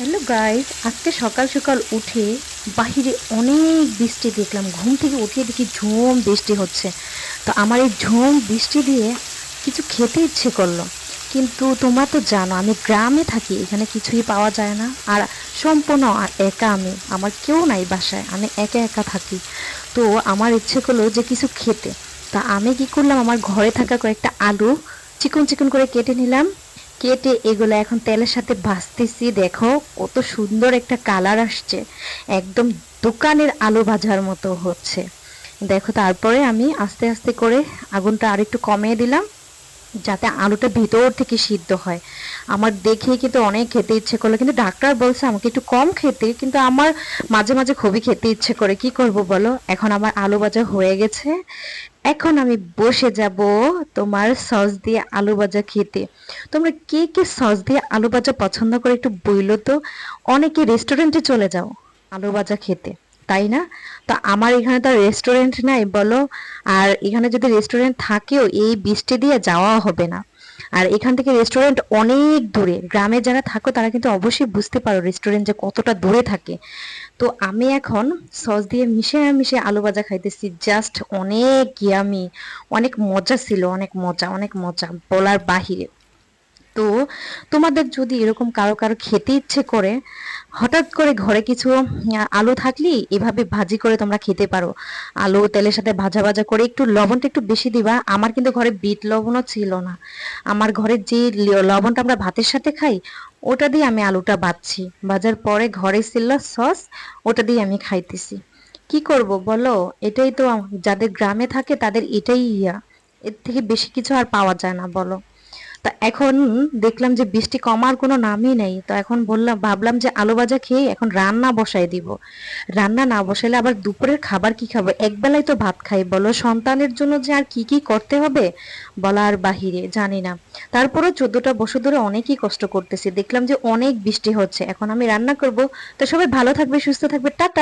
Hello guys, আজকে সকাল সকাল উঠে বাহিরে অনেক বৃষ্টি দেখলাম। ঘুম থেকে উঠে দেখি ঝুম বৃষ্টি হচ্ছে। তো আমার এই ঝুম বৃষ্টি দিয়ে কিছু খেতে ইচ্ছে করল। কিন্তু তোমরা তো জানো, আমি গ্রামে থাকি, এখানে কিছুই পাওয়া যায় না। আর সম্পূর্ণ আর একা আমি, আমার কেউ নাই বাসায়, আমি একা একা থাকি। তো আমার ইচ্ছে করল যে কিছু খেতে। তা আমি কি করলাম, আমার ঘরে থাকা কয়েকটা আলু চিকন চিকন করে কেটে নিলাম। কেটে এগুলো এখন তেলের সাথে ভাজতেছি। দেখো, কত সুন্দর একটা কালার আসছে। একদম দোকানের আলু ভাজার মতো হচ্ছে। দেখো, তারপরে আমি আস্তে আস্তে করে আগুনটা আরেকটু কমিয়ে দিলাম, যাতে আলুটা ভিতর থেকে সিদ্ধ হয়। আমার দেখে কিন্তু অনেক খেতে ইচ্ছে করল, কিন্তু ডাক্তার বলছে আমাকে একটু কম খেতে, কিন্তু আমার মাঝে মাঝে খুবই খেতে ইচ্ছে করে। কি করব বলো? এখন আমার আলু ভাজা হয়ে গেছে। এখন আমি বসে যাব তোমার সস দিয়ে আলু ভাজা খেতে। তোমরা কে কে সস দিয়ে আলু ভাজা পছন্দ করে একটু বইলো তো? অনেকে রেস্টুরেন্টে চলে যাও আলু ভাজা খেতে, তাই না? তো আমার এখানে তো রেস্টুরেন্ট নাই বলো, আর এখানে যদি রেস্টুরেন্ট থাকেও এই বৃষ্টি দিয়ে যাওয়া হবে না। আর এখান থেকে রেস্টুরেন্ট অনেক দূরে। গ্রামে যারা থাকো, তারা কিন্তু অবশ্যই বুঝতে পারো রেস্টুরেন্ট যে কতটা দূরে থাকে। তো আমি এখন সস দিয়ে মিশে মিশে আলু ভাজা খাইতেছি। জাস্ট অনেক ইয়ামি অনেক মজা ছিল, অনেক মজা অনেক মজা। বলার বাহিরে। তো তোমাদের যদি এরকম কারও কারও খেতে ইচ্ছে করে, হঠাৎ করে ঘরে কিছু আলু থাকলে এভাবে ভাজি করে তোমরা খেতে পারো। আলু তেলের সাথে ভাজা ভাজা করে একটু লবণটা একটু বেশি দিবা। আমার কিন্তু ঘরে বিট লবণও ছিল না। আমার ঘরে যে লবণটা আমরা ভাতের সাথে খাই, ওটা দিয়ে আমি আলুটা ভাজছি ভাজার পরে ঘরে ছিল সস, ওটা দিয়ে আমি খাইতেছি। কি করব বলো? এটাই তো যাদের গ্রামে থাকে তাদের এটাই ইয়া। এর থেকে বেশি কিছু আর পাওয়া যায় না, বলো। তা এখন দেখলাম যে বৃষ্টি কমার কোনো নামই নেই। তো এখন বললাম, ভাবলাম যে আলু ভাজা খেয়ে এখন রান্না বসাই দিব। রান্না না বসাইলে আবার দুপুরের খাবার কি খাব? একবেলাই তো ভাত খাই, বলো। সন্তানের জন্য যে আর কি কি করতে হবে বলার বাহিরে জানি না। তারপরেও চোদ্দটা বছর ধরে অনেকই কষ্ট করতেছি। দেখলাম যে অনেক বৃষ্টি হচ্ছে। এখন আমি রান্না করব। তো সবাই ভালো থাকবে, সুস্থ থাকবে। টাটা!